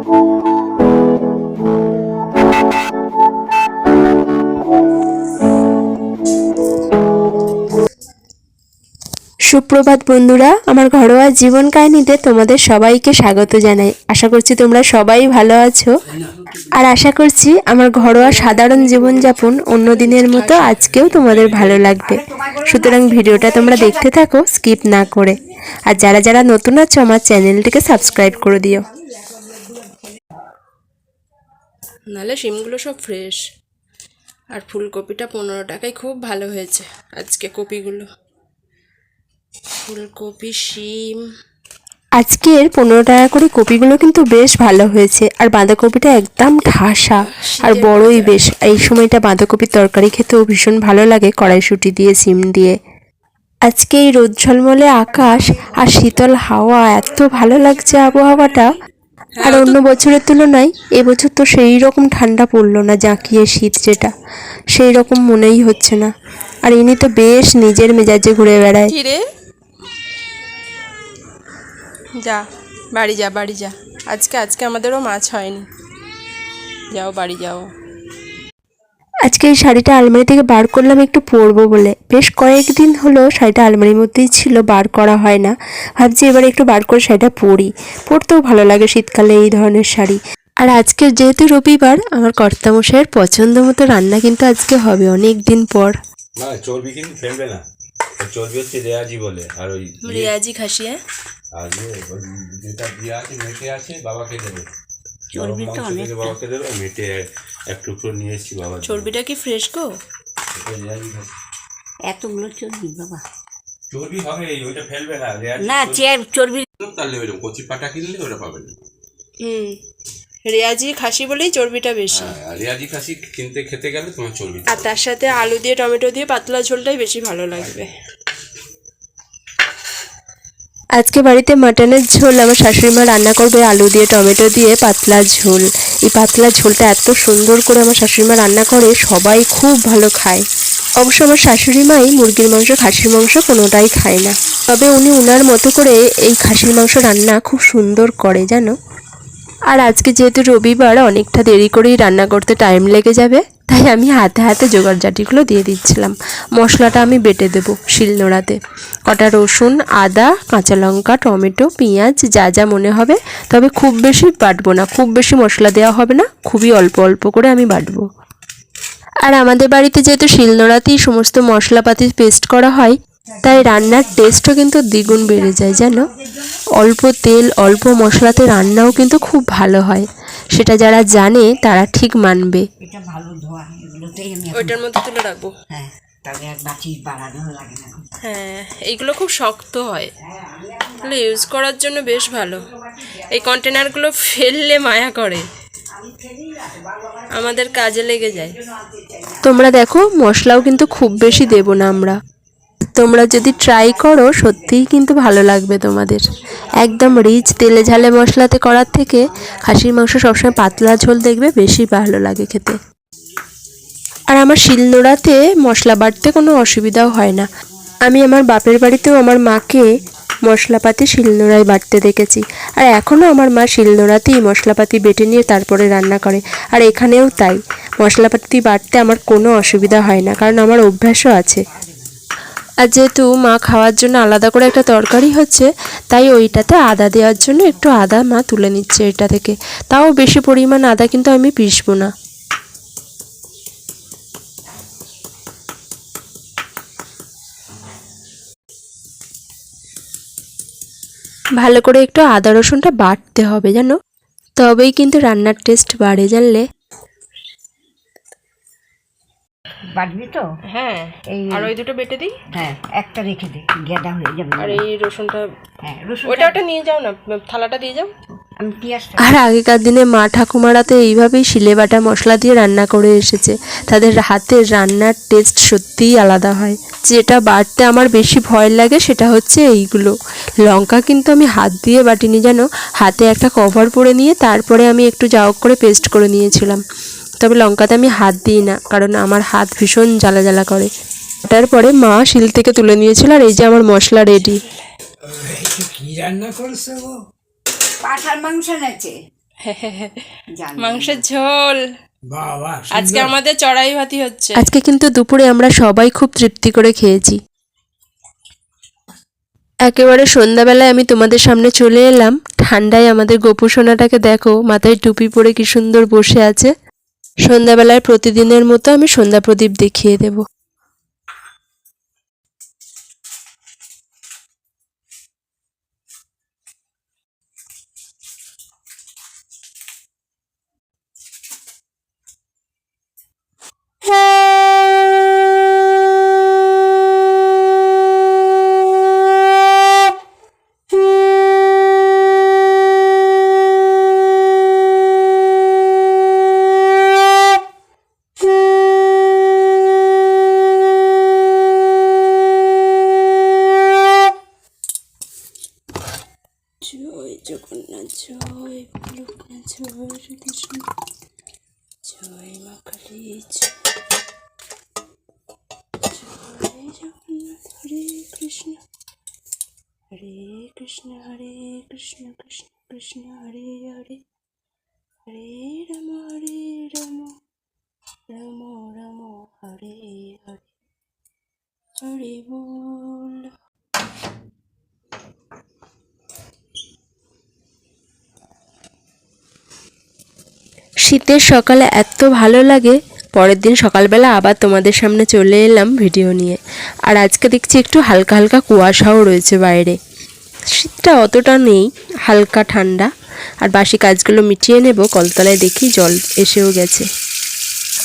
সুপ্রভাত বন্ধুরা, আমার ঘরোয়া জীবন কাহিনীতে তোমাদের সবাইকে স্বাগত জানাই। আশা করছি তোমরা সবাই ভালো আছো। আর আশা করছি আমার ঘরোয়া সাধারণ জীবনযাপন অন্য দিনের মতো আজকেও তোমাদের ভালো লাগবে। সুতরাং ভিডিওটা তোমরা দেখতে থাকো, স্কিপ না করে। আর যারা যারা নতুন আছো, আমার চ্যানেলটিকে সাবস্ক্রাইব করে দিও। নাহলে শিমগুলো সব ফ্রেশ আর ফুলকপিটা পনেরো টাকায় খুব ভালো হয়েছে আজকে কপিগুলো। ফুলকপি শিম। আজকের পনেরো টাকা করে কপিগুলো কিন্তু বেশ ভালো হয়েছে। আর বাঁধাকপিটা একদম ঠাসা। আর বড়ই বেশ। এই সময়টা বাঁধাকপির তরকারি খেতেও ভীষণ ভালো লাগে কড়াইশুঁটি দিয়ে সিম দিয়ে। আজকে এই রোদ ঝলমলে আকাশ আর শীতল হাওয়া এত ভালো লাগছে আবহাওয়াটা। আর অন্য বছরের তুলনায় এবছর তো সেই রকম ঠান্ডা পড়ল না জাঁকিয়ে শীত যেটা সেই রকম মনেই হচ্ছে না। আর ইনি তো বেশ নিজের মেজাজে ঘুরে বেড়ায়। যা বাড়ি যা বাড়ি যা। আজকে আজকে আমাদেরও মাছ হয়নি। যাও বাড়ি যাও। আজকে এই শাড়িটা আলমারি থেকে বার করলাম একটু পরবো বলে। বেশ কয়েকদিন হলো শাড়িটা আলমারির মধ্যেই ছিল বার করা হয় না। ভাবছি এবার একটু বার করে শাড়িটা পরি। পরতেও ভালো লাগে শীতকালে এই ধরনের শাড়ি। আর আজকে যেহেতু রবিবার আমার কর্তামশাইয়ের পছন্দ মতো রান্না কিন্তু আজকে হবে অনেক দিন পর। না চর্বি কিন্তু ফেলবে না। চর্বি হচ্ছে রেয়াজি বলে আর ওই রিয়াজি খাসি হ্যাঁ? আর ইয়ে, যেটা দিয়ে আছে মেটে আছে বাবাকে দেবে চর্বি তো অনেক বাবাকে দেবে মেটে এক টুকরো নিয়ে এসেছি বাবা চর্বিটা কি ফ্রেশ গো? এতগুলো চর্বি বাবা। চর্বি হবে ওইটা ফেলবে না। না চেয়ার চর্বি তাহলে ওইরকম কচি পাটা কিনলে ওটা পাবে না। হুম। রেয়াজি খাসি বলেই চর্বিটা বেশি। হ্যাঁ, রেয়াজি খাসি কিনতে খেতে গেলে তোমার চর্বি আর তার সাথে আলু দিয়ে টমেটো দিয়ে পাতলা ঝোলটাই বেশি ভালো লাগবে। আজকে বাড়িতে মাটনের ঝোল, আমার শাশুড়ি মা রান্না করবে আলু দিয়ে, টমেটো দিয়ে, পাতলা ঝোল। এই পাতলা ঝোলটা এত সুন্দর করে আমার শাশুড়ি মা রান্না করে, সবাই খুব ভালো খায়। অবশ্য আমার শাশুড়ি মাই মুরগির মাংস, খাসির মাংস কোনোটাই খায় না। তবে উনি উনার মতো করে এই খাসির মাংস রান্না খুব সুন্দর করে, জানো? আর আজকে যেহেতু রবিবার, অনেকটা দেরি করেই রান্না করতে টাইম লেগে যাবে। তাই আমি হাতে হাতে জোগাড় জাটিগুলো দিয়ে দিচ্ছিলাম। মশলাটা আমি বেটে দেবো শিলনোড়াতে কটা রসুন, আদা, কাঁচা লঙ্কা, টমেটো, পেঁয়াজ, যা যা মনে হবে। তবে খুব বেশি বাটবো না, খুব বেশি মশলা দেওয়া হবে না, খুবই অল্প অল্প করে আমি বাটবো। আর আমাদের বাড়িতে যেহেতু শিলনোড়াতেই সমস্ত মশলাপাতি পেস্ট করা হয়, তাই রান্নার টেস্টও কিন্তু দ্বিগুণ বেড়ে যায়, জানো? অল্প তেল, অল্প মশলাতে রান্নাও কিন্তু খুব ভালো হয়। সেটা যারা জানে তারা ঠিক মানবে। এটা ভালো ধোয়া এগুলোতেই আমি ওইটার মধ্যে তুলে রাখব? হ্যাঁ তবে আর বাটি বাড়ানো লাগে না। হ্যাঁ এইগুলো খুব শক্ত হয়। ইউজ করার জন্য বেশ ভালো। এই কন্টেনারগুলো ফেললে মায়া করে। আমাদের কাজে লেগে যায়। তোমরা দেখো মশলাও কিন্তু খুব বেশি দেব না আমরা। তোমরা যদি ট্রাই করো, সত্যিই কিন্তু ভালো লাগবে তোমাদের। একদম রিচ তেলে ঝালে মশলাতে করার থেকে খাসির মাংস সবসময় পাতলা ঝোল দেখবে, বেশি ভালো লাগে খেতে। আর আমার শিলনোড়াতে মশলা বাটতে কোনো অসুবিধাও হয় না। আমি আমার বাপের বাড়িতেও আমার মাকে মশলাপাতি শিলনোড়ায় বাটতে দেখেছি। আর এখনও আমার মা শিলনোড়াতেই মশলাপাতি বেটে নিয়ে তারপরে রান্না করে। আর এখানেও তাই। মশলাপাতি বাটতে আমার কোনো অসুবিধা হয় না, কারণ আমার অভ্যাসও আছে। আর যেহেতু মা খাওয়ার জন্য আলাদা করে একটা তরকারি হচ্ছে, তাই ওইটাতে আদা দেওয়ার জন্য একটু আদা মা তুলে নিচ্ছে এটা থেকে। তাও বেশি পরিমাণ আদা কিন্তু আমি পিসবো না। ভালো করে একটু আদা রসুনটা বাটতে হবে জানো? তবেই কিন্তু রান্নার টেস্ট বাড়ে জানলে। বাটবি তো? হ্যাঁ। এই আর ওই দুটো বেটে দিই? হ্যাঁ একটা রেখে দে গেদা হয়ে যাবে। আর এই রসুনটা হ্যাঁ রসুন ওটা ওটা নিয়ে যাও না থালাটা দিয়ে যাও। আর আগেকার দিনে মা ঠাকুমারা তো এইভাবেই শিলে বাটা মশলা দিয়ে রান্না করে এসেছে। তাদের হাতের রান্নার টেস্ট সত্যিই আলাদা হয়। যেটা বাটতে আমার বেশি ভয় লাগে সেটা হচ্ছে এইগুলো। লঙ্কা কিন্তু আমি হাত দিয়ে বাটিনি জানো হাতে একটা কভার পরে নিয়ে তারপরে আমি একটু যাওক করে পেস্ট করে নিয়েছিলাম। তবে লঙ্কাতে আমি হাত দিই না কারণ আমার হাত ভীষণ জ্বালা জ্বালা করে। তারপরে মা শিল থেকে তুলে নিয়েছিল আর এই যে আমার মশলা রেডি পাঠার মাংস নেছে মাংসের ঝোল। আজকে আমাদের চড়াই ভাতি হচ্ছে। আজকে কিন্তু দুপুরে আমরা সবাই খুব তৃপ্তি করে খেয়েছি। একেবারে সন্ধ্যাবেলায় আমি তোমাদের সামনে চলে এলাম। ঠান্ডায় আমাদের গোপু সোনাটাকে দেখো মাথায় টুপি পরে কি সুন্দর বসে আছে। সন্ধ্যাবেলায় প্রতিদিনের মতো আমি সন্ধ্যা প্রদীপ দেখিয়ে দেব জয় জগন্নাথ জয় লোকনাথ জয় শ্রীকৃষ্ণ জয় মা কালী জয় জগন্নাথ হরে কৃষ্ণ হরে কৃষ্ণ হরে কৃষ্ণ কৃষ্ণ কৃষ্ণ হরে হরে হরে রাম হরে রাম রাম রাম হরে হরে হরে বল শীতের সকালে এত ভালো লাগে। পরের দিন সকালবেলা আবার তোমাদের সামনে চলে এলাম ভিডিও নিয়ে। আর আজকে দেখছি একটু হালকা হালকা কুয়াশাও রয়েছে বাইরে। শীতটা অতটা নেই, হালকা ঠান্ডা। আর বাসি কাজগুলো মিটিয়ে নেব, কলতলায় দেখি জল এসেও গেছে।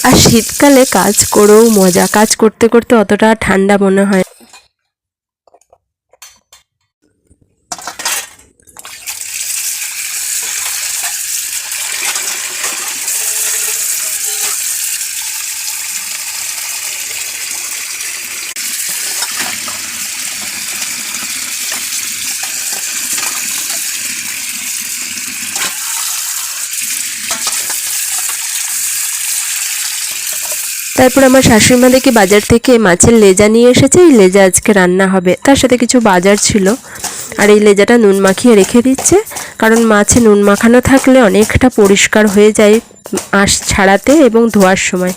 আর শীতকালে কাজ করেও মজা, কাজ করতে করতে অতটা ঠান্ডা মনে হয় তারপর আমার শাশুড়ি মা দেখি বাজার থেকে মাছের লেজা নিয়ে এসেছে, এই লেজা আজকে রান্না হবে। তার সাথে কিছু বাজার ছিল। আর এই লেজাটা নুন মাখিয়ে রেখে দিচ্ছে। কারণ মাছে নুন মাখানো থাকলে অনেকটা পরিষ্কার হয়ে যায় আঁশ ছাড়াতে এবং ধোয়ার সময়।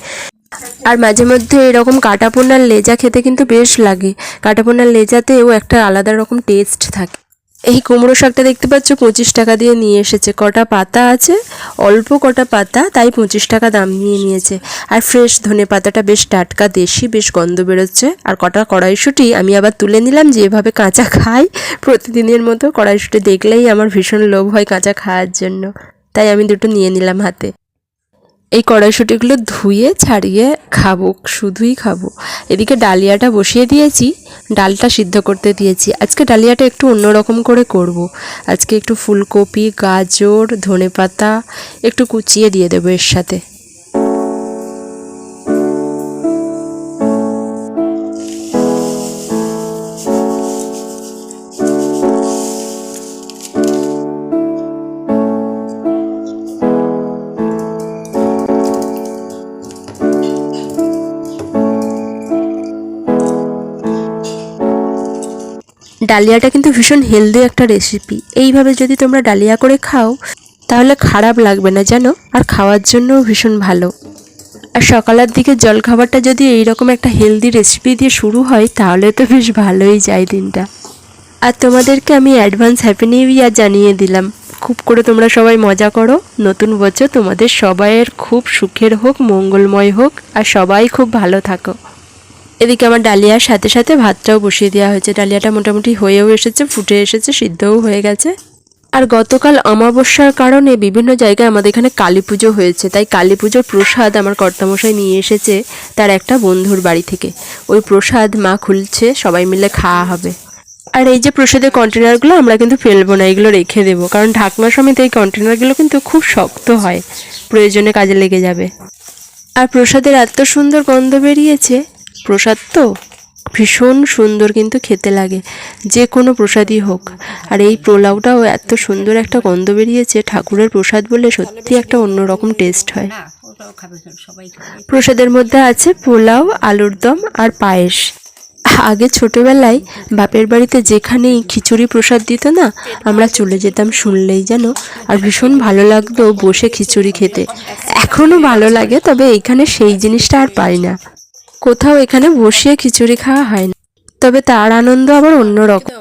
আর মাঝে মধ্যে এরকম কাটাপোনার লেজা খেতে কিন্তু বেশ লাগে। কাটাপোনার লেজাতেও একটা আলাদা রকম টেস্ট থাকে। এই কুমড়ো শাকটা দেখতে পাচ্ছ? পঁচিশ টাকা দিয়ে নিয়ে এসেছে। কটা পাতা আছে? অল্প কটা পাতা, তাই পঁচিশ টাকা দাম নিয়ে নিয়েছে। আর ফ্রেশ ধনে পাতাটা বেশ টাটকা, দেশি, বেশ গন্ধ বেরোচ্ছে। আর কটা কড়াইশুঁটি আমি আবার তুলে নিলাম যে এভাবে কাঁচা খাই। প্রতিদিনের মতো কড়াইশুঁটি দেখলেই আমার ভীষণ লোভ হয় কাঁচা খাওয়ার জন্য। তাই আমি দুটো নিয়ে নিলাম হাতে। এই কড়াইশুঁটিগুলো ধুয়ে, ছাড়িয়ে খাব, শুধুই খাব। এদিকে ডালিয়াটা বসিয়ে দিয়েছি, ডালটা সিদ্ধ করতে দিয়েছি। আজকে ডালিয়াটা একটু অন্যরকম করে করব। আজকে একটু ফুলকপি, গাজর, ধনেপাতা একটু কুচিয়ে দিয়ে দেবো এর সাথে। ডালিয়াটা কিন্তু ভীষণ হেলদি একটা রেসিপি এইভাবে যদি তোমরা ডালিয়া করে খাও, তাহলে খারাপ লাগবে না, জানো? আর খাওয়ার জন্যও ভীষণ ভালো। আর সকালের দিকে জলখাবারটা যদি এইরকম একটা হেলদি রেসিপি দিয়ে শুরু হয়, তাহলে তো বেশ ভালোই যায় দিনটা। আর তোমাদেরকে আমি অ্যাডভান্স হ্যাপি নিউ ইয়ার জানিয়ে দিলাম। খুব করে তোমরা সবাই মজা করো। নতুন বছর তোমাদের সবাইয়ের খুব সুখের হোক, মঙ্গলময় হোক, আর সবাই খুব ভালো থাকো। এদিকে আমার ডালিয়ার সাথে সাথে ভাতটাও বসিয়ে দেওয়া হয়েছে। ডালিয়াটা মোটামুটি হয়েও এসেছে, ফুটে এসেছে, সিদ্ধও হয়ে গেছে। আর গতকাল অমাবস্যার কারণে বিভিন্ন জায়গায় আমাদের এখানে কালী পুজো হয়েছে। তাই কালী পুজোর প্রসাদ আমার কর্তামশাই নিয়ে এসেছে তার একটা বন্ধুর বাড়ি থেকে। ওই প্রসাদ মা খুলছে, সবাই মিলে খাওয়া হবে। আর এই যে প্রসাদের কন্টেনারগুলো, আমরা কিন্তু ফেলব না, এগুলো রেখে দেবো। কারণ ঢাকনা সমেত এই কন্টেনারগুলো কিন্তু খুব শক্ত হয়, প্রয়োজনে কাজে লেগে যাবে। আর প্রসাদের এত সুন্দর গন্ধ বেরিয়েছে প্রসাদ তো? ভীষণ সুন্দর কিন্তু খেতে লাগে। যে কোনো প্রসাদই হোক। আর এই পোলাওটাও এত সুন্দর একটা গন্ধ বেরিয়েছে ঠাকুরের প্রসাদ বলে সত্যি একটা অন্যরকম টেস্ট হয়। প্রসাদের মধ্যে আছে পোলাও আলুর দম আর পায়েস। আগে ছোটবেলায় বাপের বাড়িতে যেখানেই খিচুড়ি প্রসাদ দিত না আমরা চলে যেতাম শুনলেই যেন। আর ভীষণ ভালো লাগতো বসে খিচুড়ি খেতে। এখনও ভালো লাগে তবে এখানে সেই জিনিসটা আর পাই না। কোথাও এখানে বসিয়ে খিচুড়ি খাওয়া হয় না তবে তার আনন্দ আবার অন্যরকম।